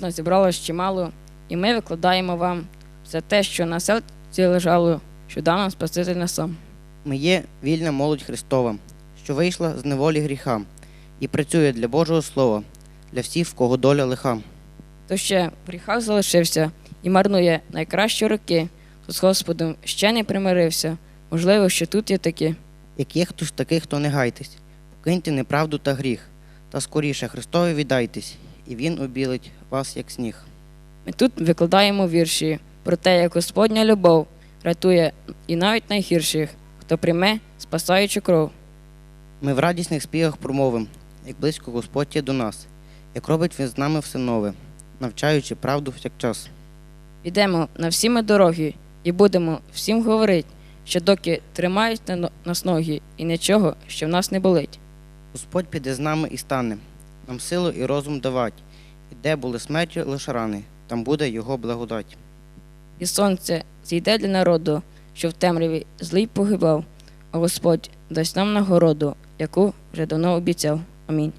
Нас зібралось чимало, і ми викладаємо вам все те, що на серці лежало, що дав нам Спаситель на сам. Ми є вільна молодь Христова, що вийшла з неволі гріха і працює для Божого Слова, для всіх, в кого доля лиха. Хто ще в гріхах залишився і марнує найкращі роки, то з Господом ще не примирився. Можливо, що тут є такі. Як є хтось такий, хто не гайтесь, покиньте неправду та гріх, та скоріше Христові віддайтесь, і Він обілить вас, як сніг. Ми тут викладаємо вірші про те, як Господня любов рятує і навіть найгірших, хто прийме спасаючу кров. Ми в радісних співах промовим, як близько Господь є до нас, як робить Він з нами все нове, навчаючи правду всякчас. Підемо на всі ми дороги і будемо всім говорити, що доки тримають на- нас ноги і нічого, що в нас не болить. Господь піде з нами і стане, нам силу і розум давать, і де були смерті лише рани, там буде Його благодать. І сонце зійде для народу, що в темряві злий погибав, а Господь дасть нам нагороду, яку вже давно обіцяв. Амінь.